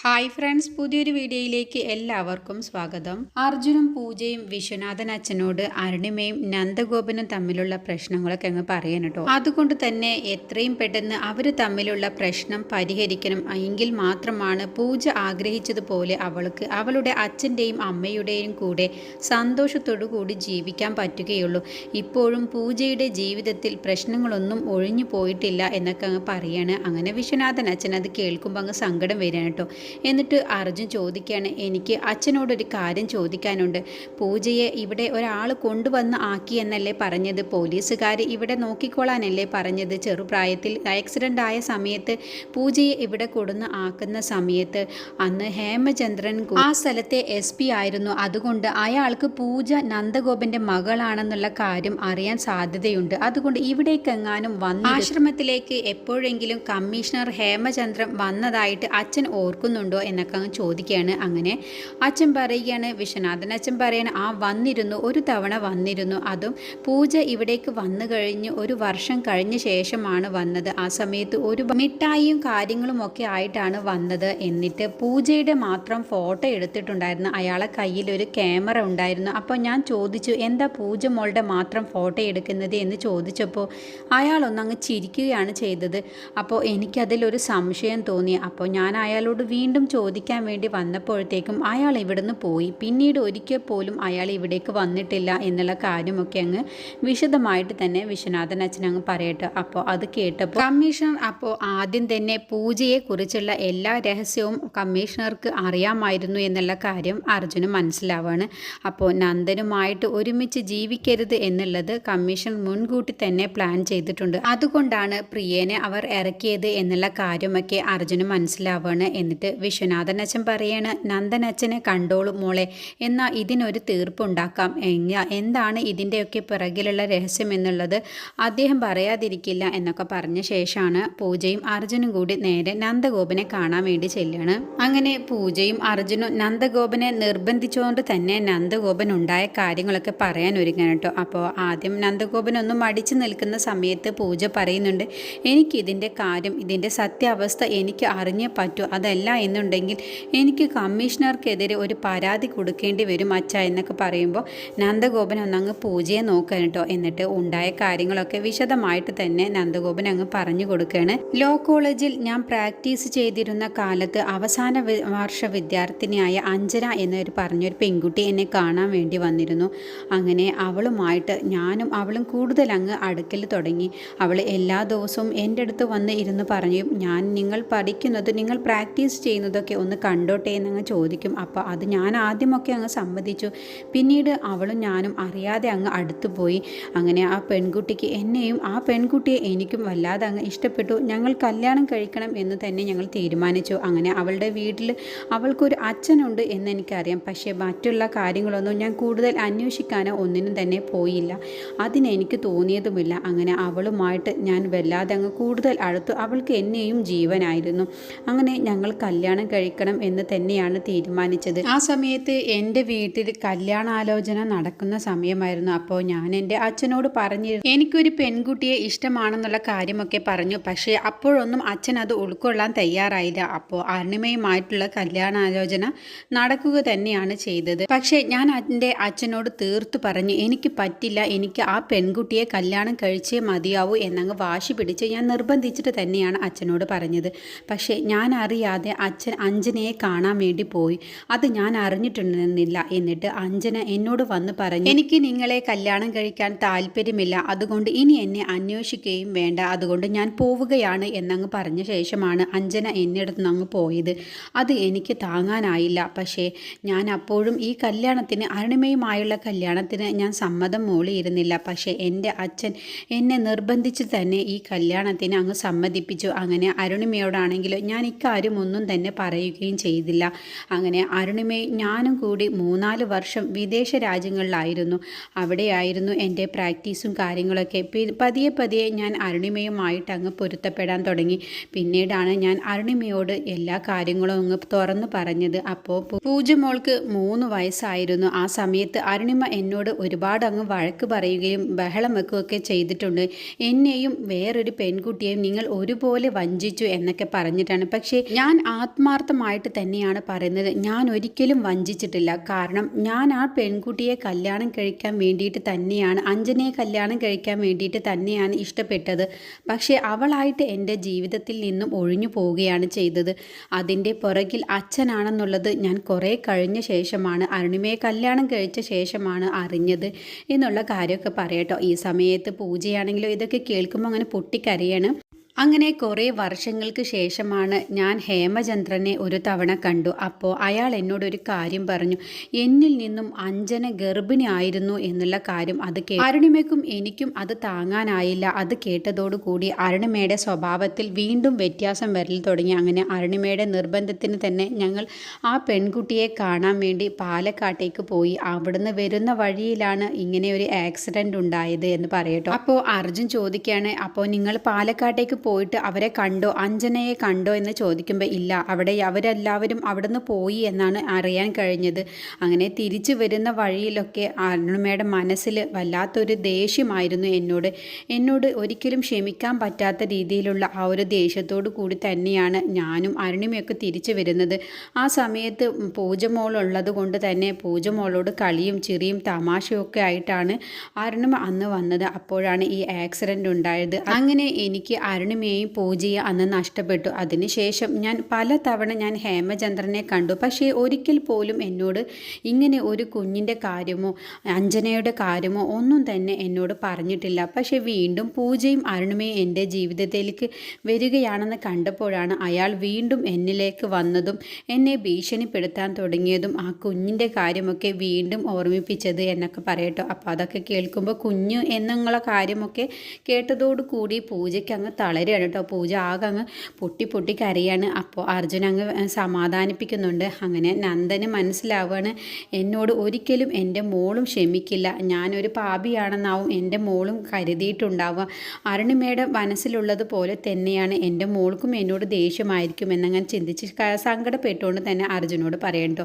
Hi friends പുതിയൊരു വീഡിയോയിലേക്ക് എല്ലാവർക്കും സ്വാഗതം. അർജുനും പൂജയും വിശ്വനാഥൻ അച്ഛനോട് അരുണിമയും നന്ദഗോപനും തമ്മിലുള്ള പ്രശ്നങ്ങളൊക്കെ അങ്ങ് പറയാൻ കേട്ടോ. അതുകൊണ്ട് തന്നെ എത്രയും പെട്ടെന്ന് അവർ തമ്മിലുള്ള പ്രശ്നം പരിഹരിക്കണം എങ്കിൽ മാത്രമാണ് പൂജ ആഗ്രഹിച്ചതുപോലെ അവൾക്ക് അവളുടെ അച്ഛന്റെയും അമ്മയുടെയും കൂടെ സന്തോഷത്തോടു കൂടി ജീവിക്കാൻ പറ്റുകയുള്ളൂ. ഇപ്പോഴും പൂജയുടെ ജീവിതത്തിൽ പ്രശ്നങ്ങളൊന്നും ഒഴിഞ്ഞു പോയിട്ടില്ല എന്നൊക്കെ അങ്ങ് പറയാണ്. അങ്ങനെ വിശ്വനാഥൻ അച്ഛൻ അത് കേൾക്കുമ്പോൾ അങ്ങ് സങ്കടം വരികയാണ് കേട്ടോ. എന്നിട്ട് അർജുൻ ചോദിക്കുകയാണ് എനിക്ക് അച്ഛനോടൊരു കാര്യം ചോദിക്കാനുണ്ട്. പൂജയെ ഇവിടെ ഒരാൾ കൊണ്ടുവന്ന് ആക്കി എന്നല്ലേ പറഞ്ഞത്? പോലീസുകാർ ഇവിടെ നോക്കിക്കൊള്ളാനല്ലേ പറഞ്ഞത്? ചെറുപ്രായത്തിൽ ആക്സിഡന്റ് ആയ സമയത്ത് പൂജയെ ഇവിടെ കൊടുന്ന് ആക്കുന്ന സമയത്ത് അന്ന് ഹേമചന്ദ്രൻ ആ സ്ഥലത്തെ എസ് പി ആയിരുന്നു. അതുകൊണ്ട് അയാൾക്ക് പൂജ നന്ദഗോപന്റെ മകളാണെന്നുള്ള കാര്യം അറിയാൻ സാധ്യതയുണ്ട്. അതുകൊണ്ട് ഇവിടേക്കെങ്ങാനും വന്ന് ആശ്രമത്തിലേക്ക് എപ്പോഴെങ്കിലും കമ്മീഷണർ ഹേമചന്ദ്രൻ വന്നതായിട്ട് അച്ഛൻ ഓർക്കുന്നുണ്ടോ എന്നൊക്കെ അങ്ങ് ചോദിക്കുകയാണ്. അങ്ങനെ അച്ഛൻ പറയുകയാണ് വിശ്വനാഥൻ അച്ഛൻ പറയാണ് ആ വന്നിരുന്നു ഒരു തവണ വന്നിരുന്നു. അതും പൂജ ഇവിടേക്ക് വന്നു കഴിഞ്ഞ് ഒരു വർഷം കഴിഞ്ഞ ശേഷമാണ് വന്നത്. ആ സമയത്ത് ഒരു മിഠായിയും കാര്യങ്ങളും ഒക്കെ ആയിട്ടാണ് വന്നത്. എന്നിട്ട് പൂജയുടെ മാത്രം ഫോട്ടോ എടുത്തിട്ടുണ്ടായിരുന്നു. അയാളെ കയ്യിൽ ഒരു ക്യാമറ ഉണ്ടായിരുന്നു. അപ്പോൾ ഞാൻ ചോദിച്ചു എന്താ പൂജ മോളുടെ മാത്രം ഫോട്ടോ എടുക്കുന്നത്? എന്ന് ചോദിച്ചപ്പോൾ അയാളൊന്നങ്ങ് ചിരിക്കുകയാണ് ചെയ്തത്. അപ്പോൾ എനിക്കതിലൊരു സംശയം തോന്നി. അപ്പോൾ ഞാൻ അയാളോട് വീണ്ടും ചോദിക്കാൻ വേണ്ടി വന്നപ്പോഴത്തേക്കും അയാൾ ഇവിടുന്ന് പോയി. പിന്നീട് ഒരിക്കൽ പോലും അയാൾ ഇവിടേക്ക് വന്നിട്ടില്ല എന്നുള്ള കാര്യമൊക്കെ അങ്ങ് വിശദമായിട്ട് തന്നെ വിശ്വനാഥൻ അച്ഛൻ അങ്ങ് പറയട്ടെ. അപ്പോൾ അത് കേട്ടപ്പോൾ കമ്മീഷണർ അപ്പോൾ ആദ്യം തന്നെ പൂജയെ കുറിച്ചുള്ള എല്ലാ രഹസ്യവും കമ്മീഷണർക്ക് അറിയാമായിരുന്നു എന്നുള്ള കാര്യം അർജുന് മനസ്സിലാവാണ്. അപ്പോൾ നന്ദനുമായിട്ട് ഒരുമിച്ച് ജീവിക്കരുത് എന്നുള്ളത് കമ്മീഷൻ മുൻകൂട്ടി തന്നെ പ്ലാൻ ചെയ്തിട്ടുണ്ട്. അതുകൊണ്ടാണ് പ്രിയേനെ അവർ ഇറക്കിയത് എന്നുള്ള കാര്യമൊക്കെ അർജുന് മനസ്സിലാവാണ്. എന്നിട്ട് വിശ്വനാഥൻ അച്ഛൻ പറയാണ് നന്ദൻ അച്ഛനെ കണ്ടോളൂ മോളെ എന്നാൽ ഇതിനൊരു തീർപ്പുണ്ടാക്കാം. എന്താണ് ഇതിന്റെയൊക്കെ പിറകിലുള്ള രഹസ്യം എന്നുള്ളത് അദ്ദേഹം പറയാതിരിക്കില്ല എന്നൊക്കെ പറഞ്ഞ ശേഷമാണ് പൂജയും അർജുനും കൂടി നേരെ നന്ദഗോപനെ കാണാൻ വേണ്ടി ചെല്ലുകയാണ് അങ്ങനെ പൂജയും അർജുനും നന്ദഗോപനെ നിർബന്ധിച്ചുകൊണ്ട് തന്നെ നന്ദഗോപൻ ഉണ്ടായ കാര്യങ്ങളൊക്കെ പറയാൻ ഒരുങ്ങാൻ കേട്ടോ. അപ്പോൾ ആദ്യം നന്ദഗോപൻ ഒന്ന് മടിച്ചു നിൽക്കുന്ന സമയത്ത് പൂജ പറയുന്നുണ്ട് എനിക്കിതിന്റെ കാര്യം ഇതിന്റെ സത്യാവസ്ഥ എനിക്ക് അറിഞ്ഞേ പറ്റൂ. അതല്ല എന്നുണ്ടെങ്കിൽ എനിക്ക് കമ്മീഷണർക്കെതിരെ ഒരു പരാതി കൊടുക്കേണ്ടി വരും അച്ഛ എന്നൊക്കെ പറയുമ്പോൾ നന്ദഗോപൻ ഒന്നങ്ങ് പൂജയെ നോക്കാൻ കേട്ടോ. എന്നിട്ട് ഉണ്ടായ കാര്യങ്ങളൊക്കെ വിശദമായിട്ട് തന്നെ നന്ദഗോപൻ അങ്ങ് പറഞ്ഞു കൊടുക്കുകയാണ് ലോ കോളേജിൽ ഞാൻ പ്രാക്ടീസ് ചെയ്തിരുന്ന കാലത്ത് അവസാന വർഷ വിദ്യാർത്ഥിനിയായ അഞ്ജന എന്നൊരു പറഞ്ഞൊരു പെൺകുട്ടി എന്നെ കാണാൻ വേണ്ടി വന്നിരുന്നു. അങ്ങനെ അവളുമായിട്ട് ഞാനും അവളും കൂടുതൽ അങ്ങ് അടുക്കൽ തുടങ്ങി. അവൾ എല്ലാ ദിവസവും എന്റെ അടുത്ത് വന്ന് ഇരുന്ന് പറഞ്ഞു ഞാൻ നിങ്ങൾ പഠിക്കുന്നത് നിങ്ങൾ പ്രാക്ടീസ് ചെയ്യുന്നതൊക്കെ ഒന്ന് കണ്ടോട്ടെ എന്നങ്ങ് ചോദിക്കും. അപ്പോൾ അത് ഞാൻ ആദ്യമൊക്കെ അങ്ങ് സമ്മതിച്ചു. പിന്നീട് അവളും ഞാനും അറിയാതെ അങ്ങ് അടുത്തു പോയി. അങ്ങനെ ആ പെൺകുട്ടിക്ക് എന്നെയും ആ പെൺകുട്ടിയെ എനിക്കും വല്ലാതെ അങ്ങ് ഇഷ്ടപ്പെട്ടു. ഞങ്ങൾ കല്യാണം കഴിക്കണം എന്ന് തന്നെ ഞങ്ങൾ തീരുമാനിച്ചു. അങ്ങനെ അവളുടെ വീട്ടിൽ അവൾക്കൊരു അച്ഛനുണ്ട് എന്ന് എനിക്കറിയാം. പക്ഷേ മറ്റുള്ള കാര്യങ്ങളൊന്നും ഞാൻ കൂടുതൽ അന്വേഷിക്കാനോ ഒന്നിനും തന്നെ പോയില്ല. അതിനെനിക്ക് തോന്നിയതുമില്ല. അങ്ങനെ അവളുമായിട്ട് ഞാൻ വല്ലാതെ അങ്ങ് കൂടുതൽ അടുത്തു. അവൾക്ക് എന്നെയും ജീവനായിരുന്നു. അങ്ങനെ ഞങ്ങൾ കല്യാണം കഴിക്കണം എന്ന് തന്നെയാണ് തീരുമാനിച്ചത്. ആ സമയത്ത് എന്റെ വീട്ടിൽ കല്യാണാലോചന നടക്കുന്ന സമയമായിരുന്നു. അപ്പോൾ ഞാൻ എന്റെ അച്ഛനോട് പറഞ്ഞിരുന്നു എനിക്കൊരു പെൺകുട്ടിയെ ഇഷ്ടമാണെന്നുള്ള കാര്യമൊക്കെ പറഞ്ഞു. പക്ഷേ അപ്പോഴൊന്നും അച്ഛൻ അത് ഉൾക്കൊള്ളാൻ തയ്യാറായില്ല. അപ്പോൾ അരുണിമയുമായിട്ടുള്ള കല്യാണാലോചന നടക്കുക തന്നെയാണ് ചെയ്തത്. പക്ഷേ ഞാൻ എന്റെ അച്ഛനോട് തീർത്തു പറഞ്ഞു എനിക്ക് പറ്റില്ല. എനിക്ക് ആ പെൺകുട്ടിയെ കല്യാണം കഴിച്ചേ മതിയാവൂ എന്നങ്ങ് വാശി പിടിച്ച് ഞാൻ നിർബന്ധിച്ചിട്ട് തന്നെയാണ് അച്ഛനോട് പറഞ്ഞത്. പക്ഷേ ഞാൻ അറിയാതെ അച്ഛൻ അഞ്ജനയെ കാണാൻ വേണ്ടി പോയി. അത് ഞാൻ അറിഞ്ഞിട്ടുണ്ടെന്നില്ല എന്നിട്ട് അഞ്ജന എന്നോട് വന്ന് പറഞ്ഞു എനിക്ക് നിങ്ങളെ കല്യാണം കഴിക്കാൻ താല്പര്യമില്ല. അതുകൊണ്ട് ഇനി എന്നെ അന്വേഷിക്കുകയും വേണ്ട. അതുകൊണ്ട് ഞാൻ പോവുകയാണ് എന്നങ്ങ് പറഞ്ഞ ശേഷമാണ് അഞ്ജന എന്നെ അടുത്ത് അങ്ങ് പോയത്. അത് എനിക്ക് താങ്ങാനായില്ല. പക്ഷേ ഞാൻ അപ്പോഴും ഈ കല്യാണത്തിന് അരുണിമയുമായുള്ള കല്യാണത്തിന് ഞാൻ സമ്മതം മൂളിയിരുന്നില്ല. പക്ഷേ എന്റെ അച്ഛൻ എന്നെ നിർബന്ധിച്ച് തന്നെ ഈ കല്യാണത്തിന് അങ്ങ് സമ്മതിപ്പിച്ചു. അങ്ങനെ അരുണിമയോടാണെങ്കിലും ഞാൻ ഇക്കാര്യം ഒന്നും തന്നെ പറയുകയും ചെയ്തില്ല. അങ്ങനെ അരുണിമയെ ഞാനും കൂടി മൂന്നാൽ വർഷം വിദേശ രാജ്യങ്ങളിലായിരുന്നു. അവിടെയായിരുന്നു എന്റെ പ്രാക്ടീസും കാര്യങ്ങളൊക്കെ. പതിയെ പതിയെ ഞാൻ അരുണിമയുമായിട്ട് അങ്ങ് പൊരുത്തപ്പെടാൻ തുടങ്ങി. പിന്നീടാണ് ഞാൻ അരുണിമയോട് എല്ലാ കാര്യങ്ങളും അങ്ങ് തുറന്നു പറഞ്ഞത്. അപ്പോൾ പൂജമോൾക്ക് മൂന്ന് വയസ്സായിരുന്നു. ആ സമയത്ത് അരുണിമ എന്നോട് ഒരുപാട് അങ്ങ് വഴക്ക് പറയുകയും ബഹളം വെക്കുകയൊക്കെ ചെയ്തിട്ടുണ്ട്. എന്നെയും വേറൊരു പെൺകുട്ടിയെയും നിങ്ങൾ ഒരുപോലെ വഞ്ചിച്ചു എന്നൊക്കെ പറഞ്ഞിട്ടാണ്. പക്ഷേ ഞാൻ ആ ആത്മാർത്ഥമായിട്ട് തന്നെയാണ് പറയുന്നത്. ഞാൻ ഒരിക്കലും വഞ്ചിച്ചിട്ടില്ല. കാരണം ഞാൻ ആ പെൺകുട്ടിയെ കല്യാണം കഴിക്കാൻ വേണ്ടിയിട്ട് തന്നെയാണ് അഞ്ജനയെ കല്യാണം കഴിക്കാൻ വേണ്ടിയിട്ട് തന്നെയാണ് ഇഷ്ടപ്പെട്ടത്. പക്ഷേ അവളായിട്ട് എന്റെ ജീവിതത്തിൽ നിന്നും ഒഴിഞ്ഞു പോവുകയാണ് ചെയ്തത്. അതിന്റെ പുറകിൽ അച്ഛനാണെന്നുള്ളത് ഞാൻ കുറേ കഴിഞ്ഞ ശേഷമാണ് അരുണിമയെ കല്യാണം കഴിച്ച ശേഷമാണ് അറിഞ്ഞത് എന്നുള്ള കാര്യമൊക്കെ പറയട്ടോ ഈ സമയത്ത് പൂജയാണെങ്കിലോ ഇതൊക്കെ കേൾക്കുമ്പോൾ അങ്ങനെ പൊട്ടിക്കരയാണ്. അങ്ങനെ കുറേ വർഷങ്ങൾക്ക് ശേഷമാണ് ഞാൻ ഹേമചന്ദ്രനെ ഒരു തവണ കണ്ടു. അപ്പോൾ അയാൾ എന്നോടൊരു കാര്യം പറഞ്ഞു. എന്നിൽ നിന്നും അഞ്ജന ഗർഭിണിയായിരുന്നു എന്നുള്ള കാര്യം അത് കേ അരുണിമയ്ക്കും എനിക്കും അത് താങ്ങാനായില്ല. അത് കേട്ടതോടുകൂടി അരുണിമയുടെ സ്വഭാവത്തിൽ വീണ്ടും വ്യത്യാസം വരൽ തുടങ്ങി. അങ്ങനെ അരുണിമയുടെ നിർബന്ധത്തിന് തന്നെ ഞങ്ങൾ ആ പെൺകുട്ടിയെ കാണാൻ വേണ്ടി പാലക്കാട്ടേക്ക് പോയി. അവിടുന്ന് വരുന്ന വഴിയിലാണ് ഇങ്ങനെ ഒരു ആക്സിഡന്റ് ഉണ്ടായത് എന്ന് പറയട്ടോ. അപ്പോൾ അർജുൻ ചോദിക്കുകയാണ് അപ്പോൾ നിങ്ങൾ പാലക്കാട്ടേക്ക് പോയിട്ട് അവരെ കണ്ടോ അഞ്ജനയെ കണ്ടോ എന്ന് ചോദിക്കുമ്പോൾ ഇല്ല അവിടെ അവരെല്ലാവരും അവിടെ നിന്ന് പോയി എന്നാണ് അറിയാൻ കഴിഞ്ഞത്. അങ്ങനെ തിരിച്ചു വരുന്ന വഴിയിലൊക്കെ അരുണമ്മയുടെ മനസ്സിൽ വല്ലാത്തൊരു ദേഷ്യമായിരുന്നു എന്നോട്. എന്നോട് ഒരിക്കലും ക്ഷമിക്കാൻ പറ്റാത്ത രീതിയിലുള്ള ആ ഒരു ദേഷ്യത്തോടു കൂടി തന്നെയാണ് ഞാനും അരുണിമയൊക്കെ തിരിച്ചു വരുന്നത്. ആ സമയത്ത് പൂജമോളുള്ളത് കൊണ്ട് തന്നെ പൂജമോളോട് കളിയും ചിറിയും തമാശയൊക്കെ ആയിട്ടാണ് അരുണിമ അന്ന് വന്നത്. അപ്പോഴാണ് ഈ ആക്സിഡന്റ് ഉണ്ടായത്. അങ്ങനെ എനിക്ക് അരുണിമ അരുണിമയെയും പൂജയെ അന്ന് നഷ്ടപ്പെട്ടു. അതിനുശേഷം ഞാൻ പല തവണ ഞാൻ ഹേമചന്ദ്രനെ കണ്ടു. പക്ഷേ ഒരിക്കൽ പോലും എന്നോട് ഇങ്ങനെ ഒരു കുഞ്ഞിന്റെ കാര്യമോ അഞ്ജനയുടെ കാര്യമോ ഒന്നും തന്നെ എന്നോട് പറഞ്ഞിട്ടില്ല. പക്ഷേ വീണ്ടും പൂജയും അരുണിമയും എന്റെ ജീവിതത്തിലേക്ക് വരികയാണെന്ന് കണ്ടപ്പോഴാണ് അയാൾ വീണ്ടും എന്നിലേക്ക് വന്നതും എന്നെ ഭീഷണിപ്പെടുത്താൻ തുടങ്ങിയതും ആ കുഞ്ഞിന്റെ കാര്യമൊക്കെ വീണ്ടും ഓർമ്മിപ്പിച്ചത് എന്നൊക്കെ പറയട്ടോ. അപ്പോൾ അതൊക്കെ കേൾക്കുമ്പോൾ കുഞ്ഞ് എന്നുള്ള കാര്യമൊക്കെ കേട്ടതോടുകൂടി പൂജയ്ക്ക് അങ്ങ് തളരും വരികയാണ് കേട്ടോ. പൂജ ആകെ അങ്ങ് പൊട്ടി പൊട്ടി കരയാണ്. അപ്പോൾ അർജുൻ അങ്ങ് സമാധാനിപ്പിക്കുന്നുണ്ട്. അങ്ങനെ നന്ദന് മനസ്സിലാവുകയാണ് എന്നോട് ഒരിക്കലും എന്റെ മോളും ക്ഷമിക്കില്ല. ഞാനൊരു പാപിയാണെന്നാവും എന്റെ മോളും കരുതിയിട്ടുണ്ടാവുക. അരുണിമയുടെ മനസ്സിലുള്ളത് പോലെ തന്നെയാണ് എന്റെ മോൾക്കും എന്നോട് ദേഷ്യമായിരിക്കും എന്നങ്ങനെ ചിന്തിച്ച് സങ്കടപ്പെട്ടുകൊണ്ട് തന്നെ അർജുനോട് പറയണ്ടോ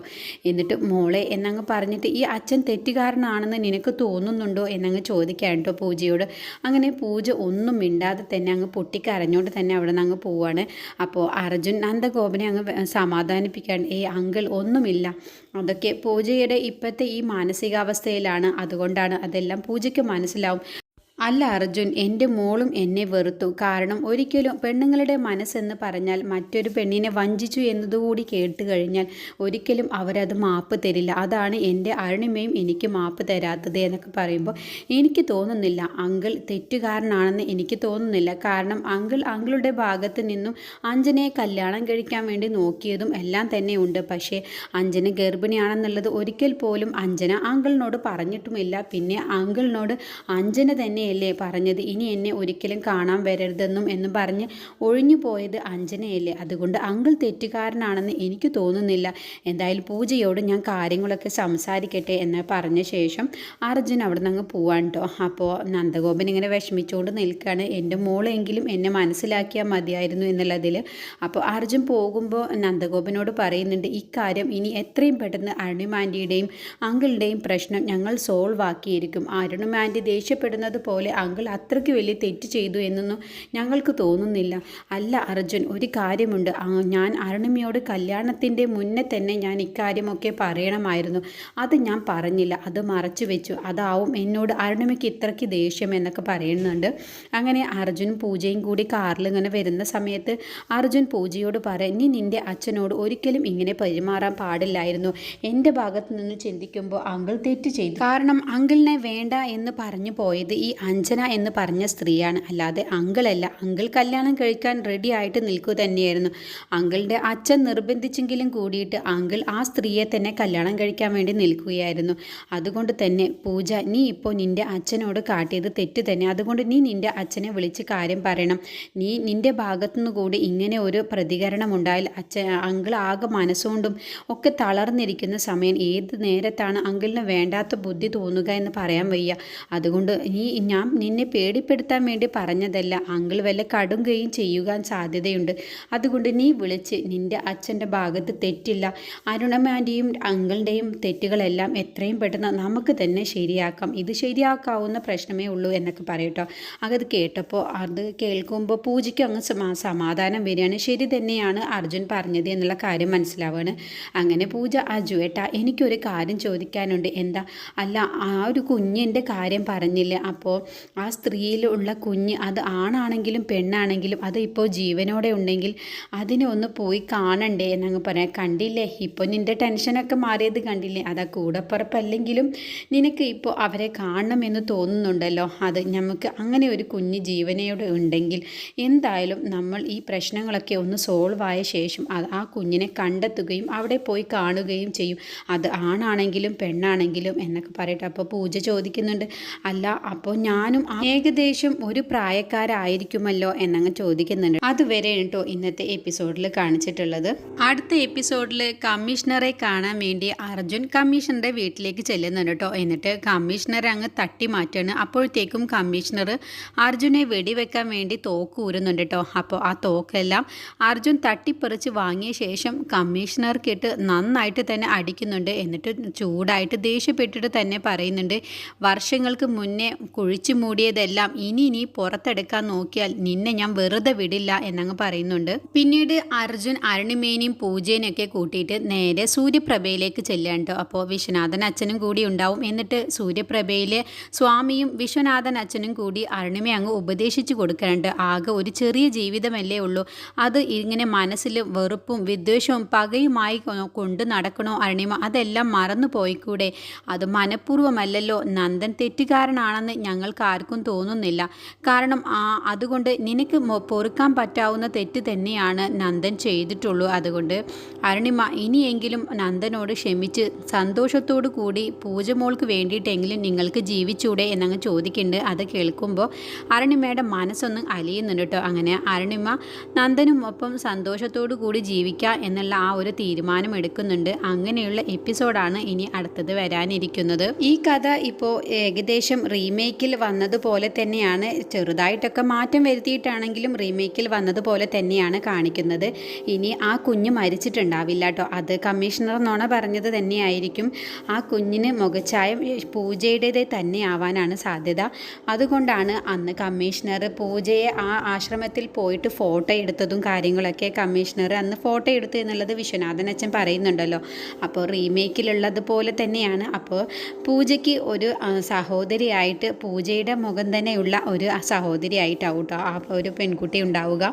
എന്നിട്ട് മോളെ എന്നങ്ങ് പറഞ്ഞിട്ട് ഈ അച്ഛൻ തെറ്റുകാരനാണെന്ന് നിനക്ക് തോന്നുന്നുണ്ടോ എന്നങ്ങ് ചോദിക്കാൻ കേട്ടോ പൂജയോട്. അങ്ങനെ പൂജ ഒന്നും മിണ്ടാതെ തന്നെ അങ്ങ് പൊട്ടിക്ക കരഞ്ഞുകൊണ്ട് തന്നെ അവിടെ നിന്ന് അങ്ങ് പോവുകയാണ് അപ്പോൾ അർജുൻ നന്ദഗോപനെ അങ്ങ് സമാധാനിപ്പിക്കാൻ ഏ അങ്കിൾ ഒന്നുമില്ല. അതൊക്കെ പൂജയുടെ ഇപ്പോഴത്തെ ഈ മാനസികാവസ്ഥയിലാണ്. അതുകൊണ്ടാണ് അതെല്ലാം പൂജയ്ക്ക് മനസ്സിലാവും. അല്ല അർജുൻ എന്റെ മോളും എന്നെ വെറുത്തു. കാരണം ഒരിക്കലും പെണ്ണുങ്ങളുടെ മനസ്സെന്ന് പറഞ്ഞാൽ മറ്റൊരു പെണ്ണിനെ വഞ്ചിച്ചു എന്നതുകൂടി കേട്ട് കഴിഞ്ഞാൽ ഒരിക്കലും അവരത് മാപ്പ് തരില്ല. അതാണ് എന്റെ അരുണിമയും എനിക്ക് മാപ്പ് തരാത്തത് എന്നൊക്കെ പറയുമ്പോൾ എനിക്ക് തോന്നുന്നില്ല. അങ്കിൾ തെറ്റുകാരനാണെന്ന് എനിക്ക് തോന്നുന്നില്ല. കാരണം അങ്കിൾ അങ്കിളുടെ ഭാഗത്ത് നിന്നും അഞ്ജനയെ കല്യാണം കഴിക്കാൻ വേണ്ടി നോക്കിയതും എല്ലാം തന്നെ ഉണ്ട് പക്ഷേ അഞ്ജന ഗർഭിണിയാണെന്നുള്ളത് ഒരിക്കൽ പോലും അഞ്ജന അങ്കിളിനോട് പറഞ്ഞിട്ടുമില്ല. പിന്നെ അങ്കിളിനോട് അഞ്ജന തന്നെ തന്നെയല്ലേ പറഞ്ഞത്? ഇനി എന്നെ ഒരിക്കലും കാണാൻ വരരുതെന്നും എന്നും പറഞ്ഞ് ഒഴിഞ്ഞു പോയത് അഞ്ജനയല്ലേ. അതുകൊണ്ട് അങ്കിൾ തെറ്റുകാരനാണെന്ന് എനിക്ക് തോന്നുന്നില്ല. എന്തായാലും പൂജയോട് ഞാൻ കാര്യങ്ങളൊക്കെ സംസാരിക്കട്ടെ എന്ന് പറഞ്ഞ ശേഷം അർജുൻ അവിടെ നിന്ന് അങ്ങ് പോവാൻ കേട്ടോ അപ്പോൾ നന്ദഗോപൻ ഇങ്ങനെ വിഷമിച്ചുകൊണ്ട് നിൽക്കുകയാണ് എന്റെ മോളെങ്കിലും എന്നെ മനസ്സിലാക്കിയാൽ മതിയായിരുന്നു എന്നുള്ളതിൽ അപ്പോൾ അർജുൻ പോകുമ്പോൾ നന്ദഗോപനോട് പറയുന്നുണ്ട് ഇക്കാര്യം ഇനി എത്രയും പെട്ടെന്ന് അരുണിമാന്റിയുടെയും അങ്കിളുടെയും പ്രശ്നം ഞങ്ങൾ സോൾവ് ആക്കിയിരിക്കും. അരുണിമാന്റി ദേഷ്യപ്പെടുന്നത് പോലെ പോലെ അങ്കിൾ അത്രയ്ക്ക് വലിയ തെറ്റ് ചെയ്തു എന്നൊന്നും ഞങ്ങൾക്ക് തോന്നുന്നില്ല. അല്ല അർജുൻ ഒരു കാര്യമുണ്ട്. ഞാൻ അരുണിമയോട് കല്യാണത്തിന്റെ മുന്നേ തന്നെ ഞാൻ ഇക്കാര്യമൊക്കെ പറയണമായിരുന്നു. അത് ഞാൻ പറഞ്ഞില്ല. അത് മറച്ചു വെച്ചു. അതാവും എന്നോട് അരുണിമയ്ക്ക് ഇത്രയ്ക്ക് ദേഷ്യം എന്നൊക്കെ പറയുന്നുണ്ട്. അങ്ങനെ അർജുൻ പൂജയും കൂടി കാറിൽ ഇങ്ങനെ വരുന്ന സമയത്ത് അർജുൻ പൂജയോട് പറയാം നീ നിന്റെ അച്ഛനോട് ഒരിക്കലും ഇങ്ങനെ പെരുമാറാൻ പാടില്ലായിരുന്നു. എന്റെ ഭാഗത്ത് നിന്ന് ചിന്തിക്കുമ്പോൾ അങ്കിൾ തെറ്റ് ചെയ്തു. കാരണം അങ്കിളിനെ വേണ്ട എന്ന് പറഞ്ഞു പോയത് ഈ അഞ്ജന എന്ന് പറഞ്ഞ സ്ത്രീയാണ്. അല്ലാതെ അങ്കിളല്ല. അങ്കിൾ കല്യാണം കഴിക്കാൻ റെഡി ആയിട്ട് നിൽക്കുക തന്നെയായിരുന്നു. അങ്കിളിന്റെ അച്ഛൻ നിർബന്ധിച്ചെങ്കിലും കൂടിയിട്ട് അങ്കിൾ ആ സ്ത്രീയെ തന്നെ കല്യാണം കഴിക്കാൻ വേണ്ടി നിൽക്കുകയായിരുന്നു. അതുകൊണ്ട് തന്നെ പൂജ നീ ഇപ്പോൾ നിന്റെ അച്ഛനോട് കാട്ടിയത് തെറ്റ് തന്നെ. അതുകൊണ്ട് നീ നിന്റെ അച്ഛനെ വിളിച്ച് കാര്യം പറയണം. നീ നിന്റെ ഭാഗത്തുനിന്ന് കൂടി ഇങ്ങനെ ഒരു പ്രതികരണം ഉണ്ടായാൽ അച്ഛൻ അങ്കിൾ ആകെ മനസ്സുകൊണ്ടും ഒക്കെ തളർന്നിരിക്കുന്ന സമയം ഏത് നേരത്താണ് അങ്കിളിന് വേണ്ടാത്ത ബുദ്ധി തോന്നുക എന്ന് പറയാൻ വയ്യ. അതുകൊണ്ട് നീ ഞാൻ നിന്നെ പേടിപ്പെടുത്താൻ വേണ്ടി പറഞ്ഞതല്ല. അങ്കിൾ വല്ല കടുങ്കയും ചെയ്യുവാൻ സാധ്യതയുണ്ട്. അതുകൊണ്ട് നീ വിളിച്ച് നിന്റെ അച്ഛന്റെ ഭാഗത്ത് തെറ്റില്ല. അരുണമാന്റെയും അങ്കിളിന്റെയും തെറ്റുകളെല്ലാം എത്രയും പെട്ടെന്ന് നമുക്ക് തന്നെ ശരിയാക്കാം. ഇത് ശരിയാക്കാവുന്ന പ്രശ്നമേ ഉള്ളൂ എന്നൊക്കെ പറയട്ടോ അത് കേട്ടപ്പോൾ അത് കേൾക്കുമ്പോൾ പൂജയ്ക്ക് അങ്ങ് സമാധാനം വരികയാണ്. ശരി തന്നെയാണ് അർജുൻ പറഞ്ഞത് എന്നുള്ള കാര്യം മനസ്സിലാവുകയാണ്. അങ്ങനെ പൂജ അജുവേട്ട എനിക്കൊരു കാര്യം ചോദിക്കാനുണ്ട്. എന്താ? അല്ല ആ ഒരു കുഞ്ഞിന്റെ കാര്യം പറഞ്ഞില്ലേ? അപ്പോൾ ആ സ്ത്രീയിലുള്ള കുഞ്ഞ് അത് ആണാണെങ്കിലും പെണ്ണാണെങ്കിലും അത് ഇപ്പോൾ ജീവനോടെ ഉണ്ടെങ്കിൽ അതിനെ ഒന്ന് പോയി കാണണ്ടേ എന്നങ്ങ് പറയാം. കണ്ടില്ലേ? ഇപ്പോൾ നിന്റെ ടെൻഷനൊക്കെ മാറിയത് കണ്ടില്ലേ? അതാ കൂടപ്പുറപ്പല്ലെങ്കിലും നിനക്ക് ഇപ്പോൾ അവരെ കാണണമെന്ന് തോന്നുന്നുണ്ടല്ലോ. അത് നമുക്ക് അങ്ങനെ ഒരു കുഞ്ഞ് ജീവനയോടെ ഉണ്ടെങ്കിൽ എന്തായാലും നമ്മൾ ഈ പ്രശ്നങ്ങളൊക്കെ ഒന്ന് സോൾവ് ആയ ശേഷം അത് ആ കുഞ്ഞിനെ കണ്ടെത്തുകയും അവിടെ പോയി കാണുകയും ചെയ്യും. അത് ആണാണെങ്കിലും പെണ്ണാണെങ്കിലും എന്നൊക്കെ പറയട്ടെ. അപ്പോൾ പൂജ ചോദിക്കുന്നുണ്ട്. അല്ല അപ്പോൾ ഞാനും ഏകദേശം ഒരു പ്രായക്കാരായിരിക്കുമല്ലോ എന്നങ്ങ് ചോദിക്കുന്നുണ്ട്. അതുവരെ കേട്ടോ ഇന്നത്തെ എപ്പിസോഡിൽ കാണിച്ചിട്ടുള്ളത്. അടുത്ത എപ്പിസോഡിൽ കമ്മീഷണറെ കാണാൻ വേണ്ടി അർജുൻ കമ്മീഷണറുടെ വീട്ടിലേക്ക് ചെല്ലുന്നുണ്ട് കേട്ടോ എന്നിട്ട് കമ്മീഷണർ അങ്ങ് തട്ടി മാറ്റാണ്. അപ്പോഴത്തേക്കും കമ്മീഷണർ അർജുനെ വെടിവെക്കാൻ വേണ്ടി തോക്ക് ഊരുന്നുണ്ട് കേട്ടോ അപ്പോൾ ആ തോക്കെല്ലാം അർജുൻ തട്ടിപ്പറിച്ച് വാങ്ങിയ ശേഷം കമ്മീഷണർക്കിട്ട് നന്നായിട്ട് തന്നെ അടിക്കുന്നുണ്ട്. എന്നിട്ട് ചൂടായിട്ട് ദേഷ്യപ്പെട്ടിട്ട് തന്നെ പറയുന്നുണ്ട്. വർഷങ്ങൾക്ക് മുന്നേ കുഴിച്ചു മൂടിയതെല്ലാം ഇനി നീ പുറത്തെടുക്കാൻ നോക്കിയാൽ നിന്നെ ഞാൻ വെറുതെ വിടില്ല എന്നങ്ങ് പറയുന്നുണ്ട്. പിന്നീട് അർജുൻ അരുണിമേനെയും പൂജേനെയൊക്കെ കൂട്ടിയിട്ട് നേരെ സൂര്യപ്രഭയിലേക്ക് ചെല്ലുകയാണ് അപ്പോൾ വിശ്വനാഥൻ അച്ഛനും കൂടി ഉണ്ടാവും. എന്നിട്ട് സൂര്യപ്രഭയിലെ സ്വാമിയും വിശ്വനാഥൻ അച്ഛനും കൂടി അരുണിമയെ അങ്ങ് ഉപദേശിച്ചു കൊടുക്കാനുണ്ട് ആകെ ഒരു ചെറിയ ജീവിതമല്ലേ ഉള്ളൂ. അത് ഇങ്ങനെ മനസ്സിൽ വെറുപ്പും വിദ്വേഷവും പകയുമായി കൊണ്ടു നടക്കണോ അരുണിമ? അതെല്ലാം മറന്നു പോയിക്കൂടെ അത് മനഃപൂർവമല്ലല്ലോ. നന്ദൻ തെറ്റുകാരനാണെന്ന് ഞങ്ങൾക്ക് ആർക്കും തോന്നുന്നില്ല. കാരണം ആ അതുകൊണ്ട് നിനക്ക് പൊറുക്കാൻ പറ്റാവുന്ന തെറ്റ് തന്നെയാണ് നന്ദൻ ചെയ്തിട്ടുള്ളൂ. അതുകൊണ്ട് അരുണിമ ഇനിയെങ്കിലും നന്ദനോട് ക്ഷമിച്ച് സന്തോഷത്തോടു കൂടി പൂജമോൾക്ക് വേണ്ടിയിട്ടെങ്കിലും നിങ്ങൾക്ക് ജീവിച്ചൂടെ എന്നങ്ങ് ചോദിക്കുന്നുണ്ട് അത് കേൾക്കുമ്പോൾ അരുണിമയുടെ മനസ്സൊന്നും അലിയുന്നുണ്ട് കേട്ടോ. അങ്ങനെ അരുണിമ നന്ദനും ഒപ്പം സന്തോഷത്തോടു കൂടി ജീവിക്കുക എന്നുള്ള ആ ഒരു തീരുമാനം എടുക്കുന്നുണ്ട്. അങ്ങനെയുള്ള എപ്പിസോഡാണ് ഇനി അടുത്തത് വരാനിരിക്കുന്നത്. ഈ കഥ ഇപ്പോൾ ഏകദേശം റീമേക്കിൽ വന്നതുപോലെ തന്നെയാണ്. ചെറുതായിട്ടൊക്കെ മാറ്റം വരുത്തിയിട്ടാണെങ്കിലും റീമേക്കിൽ വന്നതുപോലെ തന്നെയാണ് കാണിക്കുന്നത്. ഇനി ആ കുഞ്ഞ് മരിച്ചിട്ടുണ്ടാവില്ല കേട്ടോ അത് കമ്മീഷണർ നോണ പറഞ്ഞത് തന്നെയായിരിക്കും. ആ കുഞ്ഞിന് മുഖച്ഛായം പൂജയുടേത് തന്നെ ആവാനാണ് സാധ്യത. അതുകൊണ്ടാണ് അന്ന് കമ്മീഷണർ പൂജയെ ആ ആശ്രമത്തിൽ പോയിട്ട് ഫോട്ടോ എടുത്തതും കാര്യങ്ങളൊക്കെ കമ്മീഷണർ അന്ന് ഫോട്ടോ എടുത്തു എന്നുള്ളത് വിശ്വനാഥൻ അച്ഛൻ പറയുന്നുണ്ടല്ലോ. അപ്പോൾ റീമേക്കിലുള്ളത് പോലെ തന്നെയാണ്. അപ്പോൾ പൂജയ്ക്ക് ഒരു സഹോദരിയായിട്ട് സഹോദരിയായിട്ട് പൂജയുടെ മുഖം തന്നെയുള്ള ഒരു സഹോദരിയായിട്ടാവും കേട്ടോ ആ ഒരു പെൺകുട്ടി ഉണ്ടാവുക.